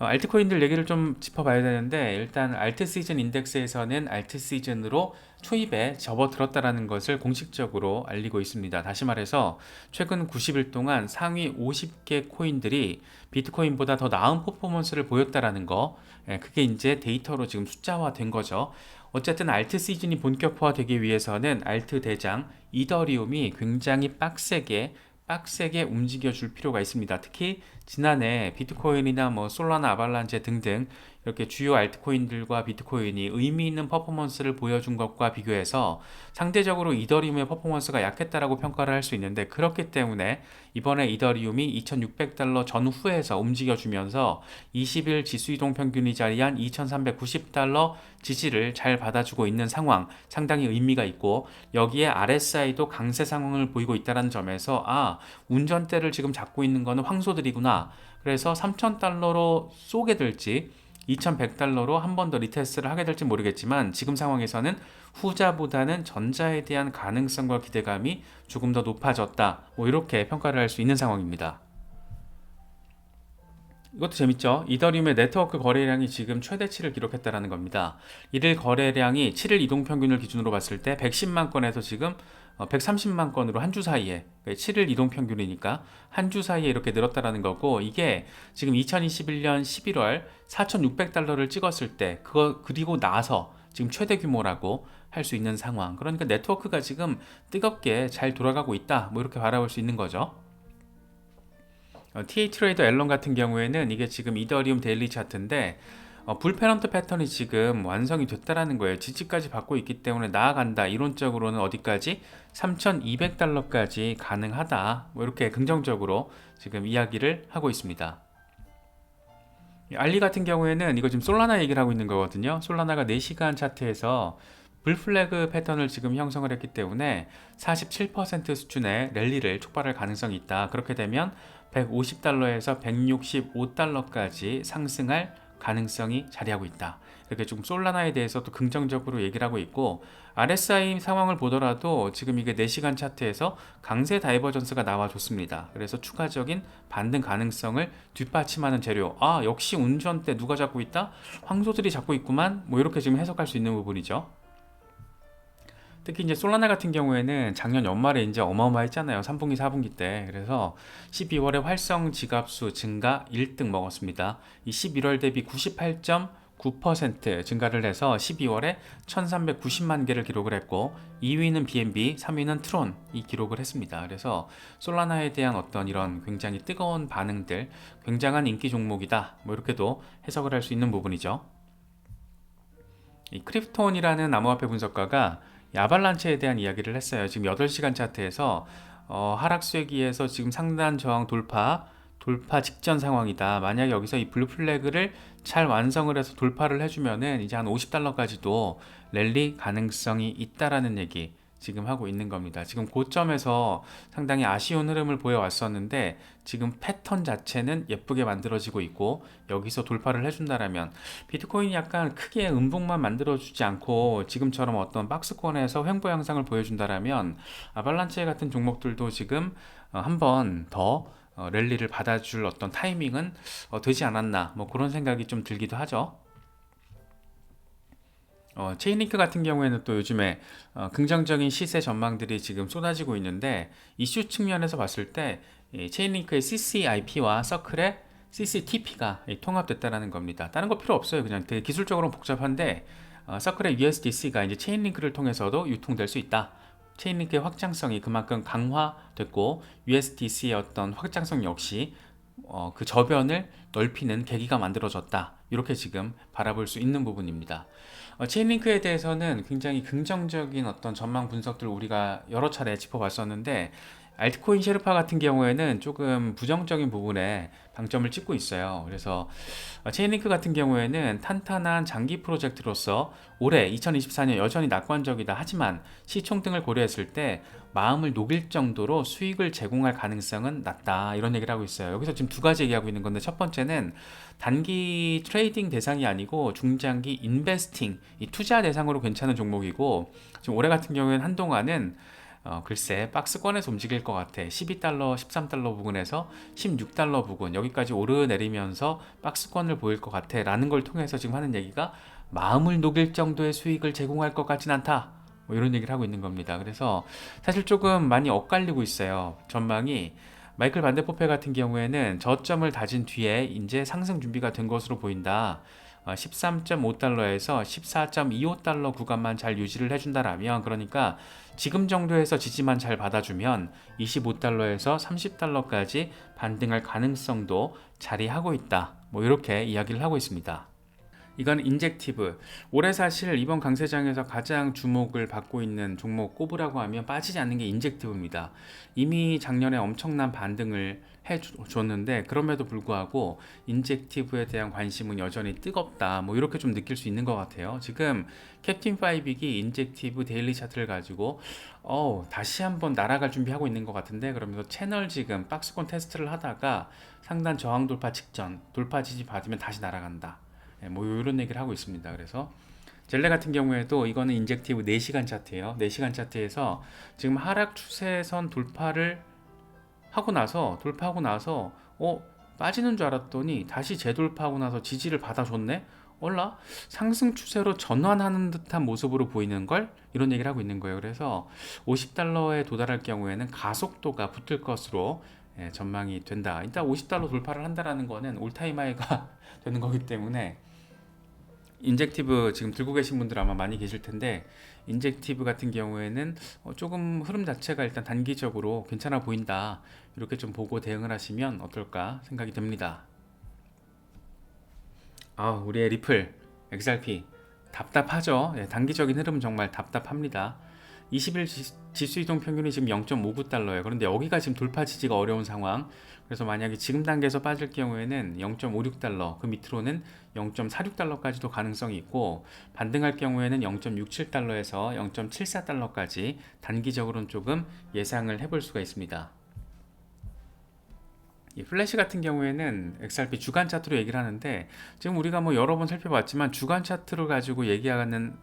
어, 알트코인들 얘기를 좀 짚어봐야 되는데 일단 알트 시즌 인덱스에서는 알트 시즌으로 초입에 접어들었다라는 것을 공식적으로 알리고 있습니다. 다시 말해서 최근 90일 동안 상위 50개 코인들이 비트코인보다 더 나은 퍼포먼스를 보였다라는 거, 예, 그게 이제 데이터로 지금 숫자화된 거죠. 어쨌든 알트 시즌이 본격화되기 위해서는 알트 대장 이더리움이 굉장히 빡세게 빡세게 움직여 줄 필요가 있습니다. 특히 지난해 비트코인이나 뭐 솔라나 아발란체 등등 이렇게 주요 알트코인들과 비트코인이 의미 있는 퍼포먼스를 보여준 것과 비교해서 상대적으로 이더리움의 퍼포먼스가 약했다라고 평가를 할 수 있는데 그렇기 때문에 이번에 이더리움이 2600달러 전후에서 움직여주면서 20일 지수 이동 평균이 자리한 2390달러 지지를 잘 받아주고 있는 상황 상당히 의미가 있고 여기에 RSI도 강세 상황을 보이고 있다는 점에서 아 운전대를 지금 잡고 있는 거는 황소들이구나 그래서 3000달러로 쏘게 될지 2100달러로 한 번 더 리테스트를 하게 될지 모르겠지만 지금 상황에서는 후자보다는 전자에 대한 가능성과 기대감이 조금 더 높아졌다. 뭐 이렇게 평가를 할 수 있는 상황입니다. 이것도 재밌죠? 이더리움의 네트워크 거래량이 지금 최대치를 기록했다는 겁니다. 일일 거래량이 7일 이동 평균을 기준으로 봤을 때 110만 건에서 지금 130만 어, 건으로 한 주 사이에 7일 이동 평균이니까 한 주 사이에 이렇게 늘었다라는 거고 이게 지금 2021년 11월 4,600달러를 찍었을 때 그거 그리고 나서 지금 최대 규모라고 할 수 있는 상황. 그러니까 네트워크가 지금 뜨겁게 잘 돌아가고 있다. 뭐 이렇게 바라볼 수 있는 거죠. 어, TA 트레이더 앨런 같은 경우에는 이게 지금 이더리움 데일리 차트인데 어, 불페런트 패턴이 지금 완성이 됐다라는 거예요. 지지까지 받고 있기 때문에 나아간다. 이론적으로는 어디까지? 3,200달러까지 가능하다. 뭐 이렇게 긍정적으로 지금 이야기를 하고 있습니다. 알리 같은 경우에는 이거 지금 솔라나 얘기를 하고 있는 거거든요. 솔라나가 4시간 차트에서 불플래그 패턴을 지금 형성을 했기 때문에 47% 수준의 랠리를 촉발할 가능성이 있다. 그렇게 되면 150달러에서 165달러까지 상승할 가능성이 자리하고 있다. 이렇게 좀 솔라나에 대해서도 긍정적으로 얘기를 하고 있고 RSI 상황을 보더라도 지금 이게 4시간 차트에서 강세 다이버전스가 나와줬습니다. 그래서 추가적인 반등 가능성을 뒷받침하는 재료. 아 역시 운전대 누가 잡고 있다? 황소들이 잡고 있구만. 뭐 이렇게 지금 해석할 수 있는 부분이죠. 특히 이제 솔라나 같은 경우에는 작년 연말에 이제 어마어마했잖아요. 3분기, 4분기 때. 그래서 12월에 활성 지갑수 증가 1등 먹었습니다. 이 11월 대비 98.9% 증가를 해서 12월에 1390만 개를 기록을 했고 2위는 BNB, 3위는 트론 이 기록을 했습니다. 그래서 솔라나에 대한 어떤 이런 굉장히 뜨거운 반응들, 굉장한 인기 종목이다. 뭐 이렇게도 해석을 할 수 있는 부분이죠. 이 크립톤이라는 암호화폐 분석가가 야발란체에 대한 이야기를 했어요. 지금 8시간 차트에서 어, 하락세기에서 지금 상단 저항 돌파 돌파 직전 상황이다. 만약 여기서 이 블루 플래그를 잘 완성을 해서 돌파를 해주면은 이제 한 50달러까지도 랠리 가능성이 있다라는 얘기 지금 하고 있는 겁니다. 지금 고점에서 상당히 아쉬운 흐름을 보여왔었는데 지금 패턴 자체는 예쁘게 만들어지고 있고 여기서 돌파를 해준다라면 비트코인이 약간 크게 음봉만 만들어주지 않고 지금처럼 어떤 박스권에서 횡보 양상을 보여준다라면 아발란체 같은 종목들도 지금 어, 한번 더 어, 랠리를 받아줄 어떤 타이밍은 어, 되지 않았나 뭐 그런 생각이 좀 들기도 하죠. 어, 체인링크 같은 경우에는 또 요즘에 어, 긍정적인 시세 전망들이 지금 쏟아지고 있는데 이슈 측면에서 봤을 때 체인링크의 CCIP와 서클의 CCTP가 통합됐다라는 겁니다. 다른 거 필요 없어요. 그냥 되게 기술적으로 복잡한데 어, 서클의 USDC가 이제 체인링크를 통해서도 유통될 수 있다. 체인링크의 확장성이 그만큼 강화됐고 USDC의 어떤 확장성 역시 어, 그 저변을 넓히는 계기가 만들어졌다. 이렇게 지금 바라볼 수 있는 부분입니다. 어, 체인링크에 대해서는 굉장히 긍정적인 어떤 전망 분석들 우리가 여러 차례 짚어봤었는데 알트코인 셰르파 같은 경우에는 조금 부정적인 부분에 방점을 찍고 있어요. 그래서 어, 체인링크 같은 경우에는 탄탄한 장기 프로젝트로서 올해 2024년 여전히 낙관적이다. 하지만 시총 등을 고려했을 때 마음을 녹일 정도로 수익을 제공할 가능성은 낮다. 이런 얘기를 하고 있어요. 여기서 지금 두 가지 얘기하고 있는 건데 첫 번째는 단기 트레이딩 대상이 아니고 중장기 인베스팅, 이 투자 대상으로 괜찮은 종목이고 지금 올해 같은 경우에는 한동안은 어, 글쎄 박스권에서 움직일 것 같아. 12달러, 13달러 부근에서 16달러 부근 여기까지 오르내리면서 박스권을 보일 것 같아 라는 걸 통해서 지금 하는 얘기가 마음을 녹일 정도의 수익을 제공할 것 같진 않다. 뭐 이런 얘기를 하고 있는 겁니다. 그래서 사실 조금 많이 엇갈리고 있어요. 전망이 마이클 반데포페 같은 경우에는 저점을 다진 뒤에 이제 상승 준비가 된 것으로 보인다. 13.5달러에서 14.25달러 구간만 잘 유지를 해준다라면 그러니까 지금 정도에서 지지만 잘 받아주면 25달러에서 30달러까지 반등할 가능성도 자리하고 있다. 뭐 이렇게 이야기를 하고 있습니다. 이건 인젝티브. 올해 사실 이번 강세장에서 가장 주목을 받고 있는 종목 꼽으라고 하면 빠지지 않는 게 인젝티브입니다. 이미 작년에 엄청난 반등을 해 줬는데 그럼에도 불구하고 인젝티브에 대한 관심은 여전히 뜨겁다. 뭐 이렇게 좀 느낄 수 있는 것 같아요. 지금 캡틴 파이빅이 인젝티브 데일리 차트를 가지고 어 다시 한번 날아갈 준비하고 있는 것 같은데 그러면서 채널 지금 박스권 테스트를 하다가 상단 저항 돌파 직전 돌파 지지 받으면 다시 날아간다. 예, 뭐 이런 얘기를 하고 있습니다. 그래서 젤레 같은 경우에도 이거는 인젝티브 4시간 차트예요. 4시간 차트에서 지금 하락 추세선 돌파를 하고 나서 돌파하고 나서 어 빠지는 줄 알았더니 다시 재돌파하고 나서 지지를 받아줬네. 올라 상승 추세로 전환하는 듯한 모습으로 보이는 걸 이런 얘기를 하고 있는 거예요. 그래서 50달러에 도달할 경우에는 가속도가 붙을 것으로 예, 전망이 된다. 일단 50달러 돌파를 한다라는 거는 올타임 하이가 되는 거기 때문에 인젝티브 지금 들고 계신 분들 아마 많이 계실 텐데 인젝티브 같은 경우에는 어, 조금 흐름 자체가 일단 단기적으로 괜찮아 보인다 이렇게 좀 보고 대응을 하시면 어떨까 생각이 듭니다. 아 우리의 리플 XRP 답답하죠. 예, 단기적인 흐름은 정말 답답합니다. 20일 지수 이동 평균이 지금 0.59달러예요. 그런데 여기가 지금 돌파 지지가 어려운 상황. 그래서 만약에 지금 단계에서 빠질 경우에는 0.56달러, 그 밑으로는 0.46달러까지도 가능성이 있고 반등할 경우에는 0.67달러에서 0.74달러까지 단기적으로는 조금 예상을 해볼 수가 있습니다. 이 플래시 같은 경우에는 XRP 주간 차트로 얘기를 하는데 지금 우리가 뭐 여러 번 살펴봤지만 주간 차트를 가지고 얘기하는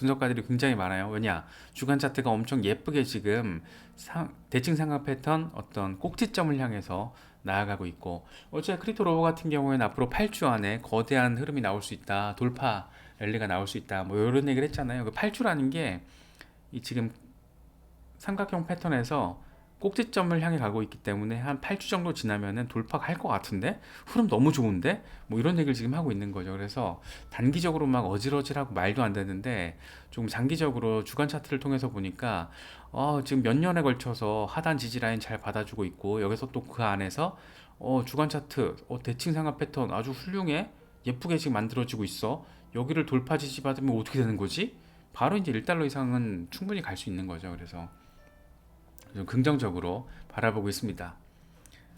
분석가들이 굉장히 많아요. 왜냐 주간 차트가 엄청 예쁘게 지금 상, 대칭 삼각 패턴 어떤 꼭지점을 향해서 나아가고 있고 어제 크립토 로버 같은 경우에는 앞으로 8주 안에 거대한 흐름이 나올 수 있다. 돌파 랠리가 나올 수 있다. 뭐 이런 얘기를 했잖아요. 그 8주라는 게이 지금 삼각형 패턴에서 꼭지점을 향해 가고 있기 때문에 한 8주 정도 지나면은 돌파가 할것 같은데 흐름 너무 좋은데 뭐 이런 얘기를 지금 하고 있는 거죠. 그래서 단기적으로 막 어질어질하고 말도 안 되는데 좀 장기적으로 주간 차트를 통해서 보니까 어, 지금 몇 년에 걸쳐서 하단 지지 라인 잘 받아주고 있고 여기서 또 그 안에서 어, 주간 차트 어, 대칭 상합 패턴 아주 훌륭해 예쁘게 지금 만들어지고 있어 여기를 돌파 지지 받으면 어떻게 되는 거지? 바로 이제 1달러 이상은 충분히 갈 수 있는 거죠. 그래서 좀 긍정적으로 바라보고 있습니다.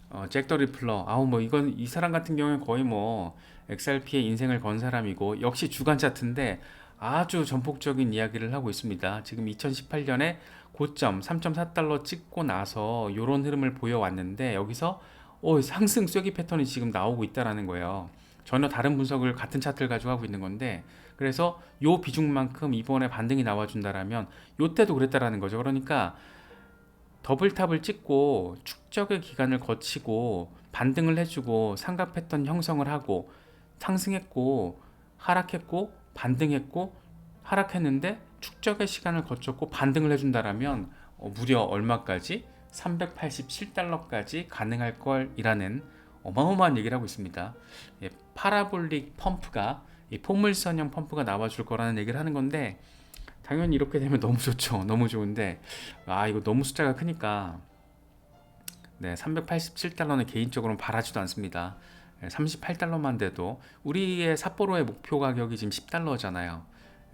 어, 잭더 리플러, 아우 뭐 이건 이 사람 같은 경우에 거의 뭐 XRP의 인생을 건 사람이고 역시 주간 차트인데 아주 전폭적인 이야기를 하고 있습니다. 지금 2018년에 고점 3.4달러 찍고 나서 이런 흐름을 보여왔는데 여기서 오, 상승 쐐기 패턴이 지금 나오고 있다라는 거예요. 전혀 다른 분석을 같은 차트를 가지고 하고 있는 건데 그래서 요 비중만큼 이번에 반등이 나와준다라면 요 때도 그랬다라는 거죠. 그러니까 더블탑을 찍고 축적의 기간을 거치고 반등을 해주고 삼각 패턴 형성을 하고 상승했고 하락했고 반등했고 하락했는데 축적의 시간을 거쳤고 반등을 해준다라면 어, 무려 얼마까지 387달러까지 가능할 걸이라는 어마어마한 얘기를 하고 있습니다. 예, 파라볼릭 펌프가 이 포물선형 펌프가 나와줄 거라는 얘기를 하는 건데 당연히 이렇게 되면 너무 좋죠. 너무 좋은데 아 이거 너무 숫자가 크니까 네 387달러는 개인적으로는 바라지도 않습니다. 38달러만 돼도 우리의 삿포로의 목표 가격이 지금 10달러잖아요.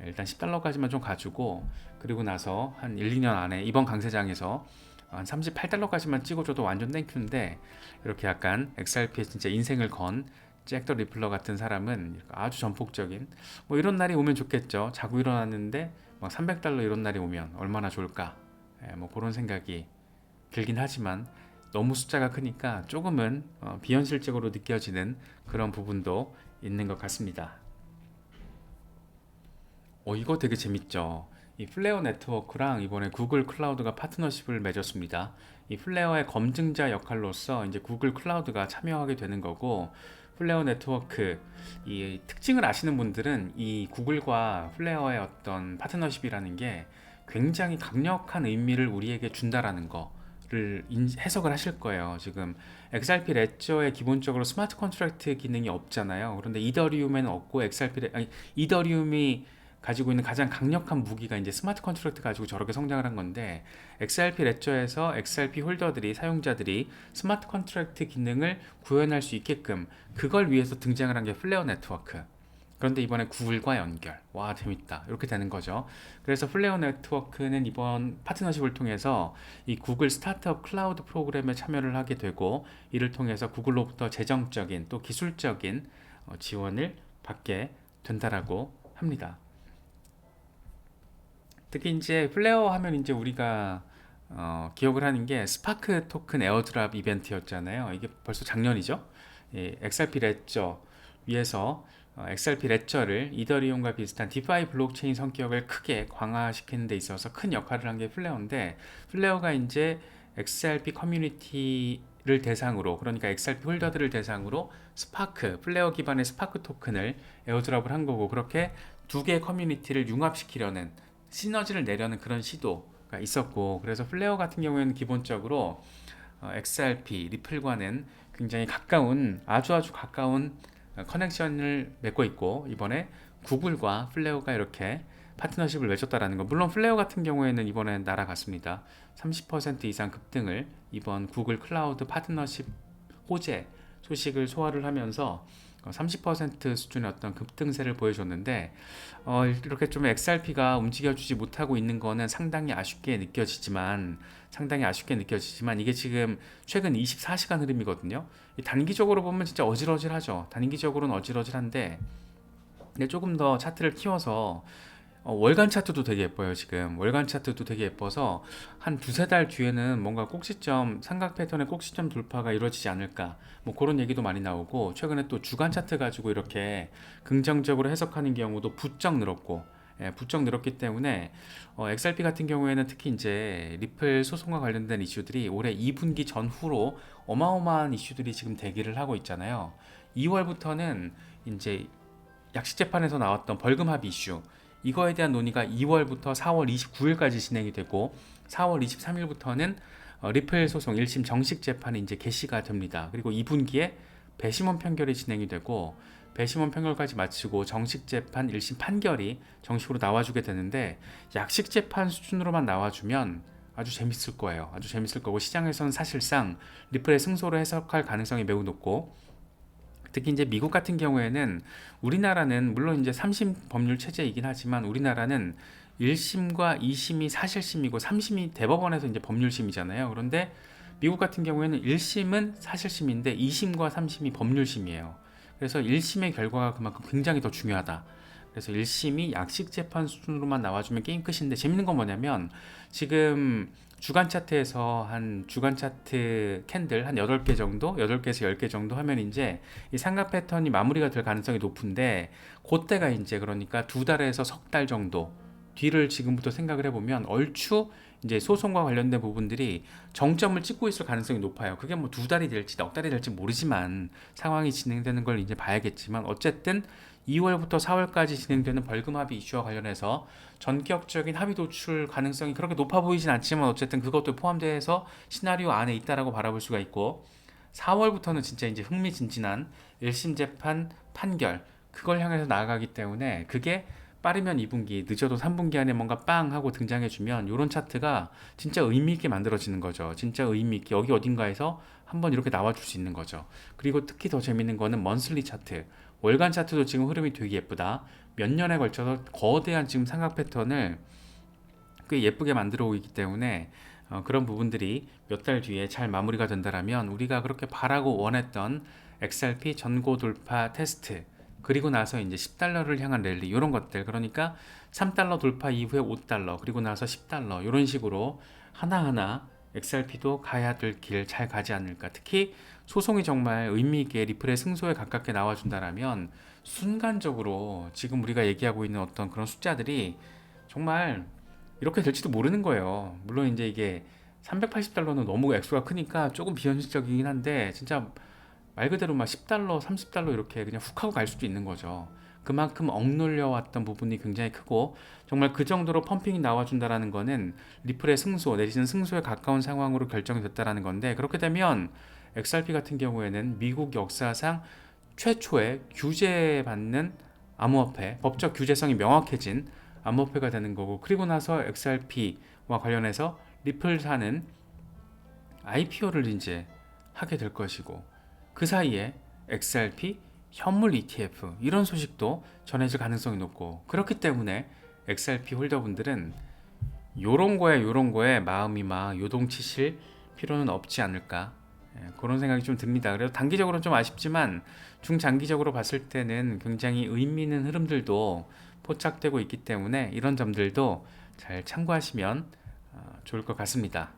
일단 10달러까지만 좀 가지고 그리고 나서 한 1, 2년 안에 이번 강세장에서 한 38달러까지만 찍어줘도 완전 땡큐인데 이렇게 약간 XRP에 진짜 인생을 건 잭더 리플러 같은 사람은 아주 전폭적인 뭐 이런 날이 오면 좋겠죠. 자고 일어났는데 막 300달러 이런 날이 오면 얼마나 좋을까? 예, 뭐 그런 생각이 들긴 하지만 너무 숫자가 크니까 조금은 어, 비현실적으로 느껴지는 그런 부분도 있는 것 같습니다. 어 이거 되게 재밌죠. 이 플레어 네트워크랑 이번에 구글 클라우드가 파트너십을 맺었습니다. 이 플레어의 검증자 역할로서 이제 구글 클라우드가 참여하게 되는 거고 플레어 네트워크 이 특징을 아시는 분들은 이 구글과 플레어의 어떤 파트너십이라는 게 굉장히 강력한 의미를 우리에게 준다라는 거를 인- 해석을 하실 거예요. 지금 XRP 레저에 기본적으로 스마트 컨트랙트 기능이 없잖아요. 그런데 이더리움에는 없고 XRP 레, 아니, 이더리움이 가지고 있는 가장 강력한 무기가 이제 스마트 컨트랙트 가지고 저렇게 성장을 한 건데 XRP 레저에서 XRP 홀더들이 사용자들이 스마트 컨트랙트 기능을 구현할 수 있게끔 그걸 위해서 등장을 한 게 플레어 네트워크. 그런데 이번에 구글과 연결. 와, 재밌다. 이렇게 되는 거죠. 그래서 플레어 네트워크는 이번 파트너십을 통해서 이 구글 스타트업 클라우드 프로그램에 참여를 하게 되고 이를 통해서 구글로부터 재정적인 또 기술적인 어, 지원을 받게 된다라고 합니다. 특히 이제 플레어 하면 이제 우리가 어, 기억을 하는 게 스파크 토큰 에어드랍 이벤트였잖아요. 이게 벌써 작년이죠. 예, XRP 레저 위에서 어, XRP 레저를 이더리움과 비슷한 디파이 블록체인 성격을 크게 강화시키는 데 있어서 큰 역할을 한 게 플레어인데 플레어가 이제 XRP 커뮤니티를 대상으로 그러니까 XRP 홀더들을 대상으로 스파크 플레어 기반의 스파크 토큰을 에어드랍을 한 거고 그렇게 두 개의 커뮤니티를 융합시키려는 시너지를 내려는 그런 시도가 있었고 그래서 플레어 같은 경우에는 기본적으로 어, XRP 리플과는 굉장히 가까운 아주 아주 가까운 어, 커넥션을 맺고 있고 이번에 구글과 플레어가 이렇게 파트너십을 맺었다라는 거. 물론 플레어 같은 경우에는 이번에 날아갔습니다. 30% 이상 급등을 이번 구글 클라우드 파트너십 호재 소식을 소화를 하면서 어, 30% 수준의 어떤 급등세를 보여줬는데 어, 이렇게 좀 XRP가 움직여주지 못하고 있는 거는 상당히 아쉽게 느껴지지만 상당히 아쉽게 느껴지지만 이게 지금 최근 24시간 흐름이거든요. 이 단기적으로 보면 진짜 어질어질하죠. 단기적으로는 어질어질한데 근데 조금 더 차트를 키워서 어, 월간 차트도 되게 예뻐요 지금. 월간 차트도 되게 예뻐서 한 두세 달 뒤에는 뭔가 꼭지점 삼각 패턴의 꼭지점 돌파가 이루어지지 않을까. 뭐 그런 얘기도 많이 나오고 최근에 또 주간 차트 가지고 이렇게 긍정적으로 해석하는 경우도 부쩍 늘었고 예, 부쩍 늘었기 때문에 어, XRP 같은 경우에는 특히 이제 리플 소송과 관련된 이슈들이 올해 2분기 전후로 어마어마한 이슈들이 지금 대기를 하고 있잖아요. 2월부터는 이제 약식 재판에서 나왔던 벌금 합의 이슈 이거에 대한 논의가 2월부터 4월 29일까지 진행이 되고 4월 23일부터는 어, 리플 소송 1심 정식 재판이 이제 개시가 됩니다. 그리고 2분기에 배심원 판결이 진행이 되고 배심원 판결까지 마치고 정식 재판 1심 판결이 정식으로 나와주게 되는데 약식 재판 수준으로만 나와주면 아주 재밌을 거예요. 아주 재밌을 거고 시장에서는 사실상 리플의 승소를 해석할 가능성이 매우 높고 특히 이제 미국 같은 경우에는 우리나라는 물론 이제 3심 법률 체제이긴 하지만 우리나라는 1심과 2심이 사실심이고 3심이 대법원에서 이제 법률심이잖아요. 그런데 미국 같은 경우에는 1심은 사실심인데 2심과 3심이 법률심이에요. 그래서 1심의 결과가 그만큼 굉장히 더 중요하다. 그래서 1심이 약식 재판 수준으로만 나와주면 게임 끝인데 재밌는 건 뭐냐면 지금 주간 차트에서 한 주간 차트 캔들 한 8개 정도, 8개에서 10개 정도 하면 이제 이 삼각 패턴이 마무리가 될 가능성이 높은데 그때가 이제 그러니까 두 달에서 석 달 정도 뒤를 지금부터 생각을 해보면 얼추 이제 소송과 관련된 부분들이 정점을 찍고 있을 가능성이 높아요. 그게 뭐 두 달이 될지 넉 달이 될지 모르지만 상황이 진행되는 걸 이제 봐야겠지만 어쨌든 2월부터 4월까지 진행되는 벌금 합의 이슈와 관련해서 전격적인 합의 도출 가능성이 그렇게 높아 보이진 않지만 어쨌든 그것도 포함돼서 시나리오 안에 있다라고 바라볼 수가 있고 4월부터는 진짜 이제 흥미진진한 1심 재판 판결 그걸 향해서 나아가기 때문에 그게 빠르면 2분기, 늦어도 3분기 안에 뭔가 빵 하고 등장해주면 이런 차트가 진짜 의미 있게 만들어지는 거죠. 진짜 의미 있게 여기 어딘가에서 한번 이렇게 나와줄 수 있는 거죠. 그리고 특히 더 재밌는 거는 먼슬리 차트. 월간 차트도 지금 흐름이 되게 예쁘다. 몇 년에 걸쳐서 거대한 지금 삼각 패턴을 꽤 예쁘게 만들어 오기 때문에 어, 그런 부분들이 몇 달 뒤에 잘 마무리가 된다라면 우리가 그렇게 바라고 원했던 XRP 전고 돌파 테스트 그리고 나서 이제 10달러를 향한 랠리 이런 것들 그러니까 3달러 돌파 이후에 5달러 그리고 나서 10달러 이런 식으로 하나하나 XRP도 가야 될 길 잘 가지 않을까 특히 소송이 정말 의미 있게 리플의 승소에 가깝게 나와준다라면 순간적으로 지금 우리가 얘기하고 있는 어떤 그런 숫자들이 정말 이렇게 될지도 모르는 거예요. 물론 이제 이게 380달러는 너무 액수가 크니까 조금 비현실적이긴 한데 진짜 말 그대로 막 10달러, 30달러 이렇게 그냥 훅 하고 갈 수도 있는 거죠. 그만큼 억눌려 왔던 부분이 굉장히 크고 정말 그 정도로 펌핑이 나와준다라는 거는 리플의 승소 내지는 승소에 가까운 상황으로 결정이 됐다라는 건데 그렇게 되면 XRP 같은 경우에는 미국 역사상 최초의 규제받는 암호화폐 법적 규제성이 명확해진 암호화폐가 되는 거고 그리고 나서 XRP와 관련해서 리플 사는 IPO를 이제 하게 될 것이고 그 사이에 XRP 현물 ETF 이런 소식도 전해질 가능성이 높고 그렇기 때문에 XRP 홀더분들은 요런 거에 요런 거에 마음이 막 요동치실 필요는 없지 않을까 예, 그런 생각이 좀 듭니다. 그래서 단기적으로는 좀 아쉽지만 중장기적으로 봤을 때는 굉장히 의미 있는 흐름들도 포착되고 있기 때문에 이런 점들도 잘 참고하시면 어, 좋을 것 같습니다.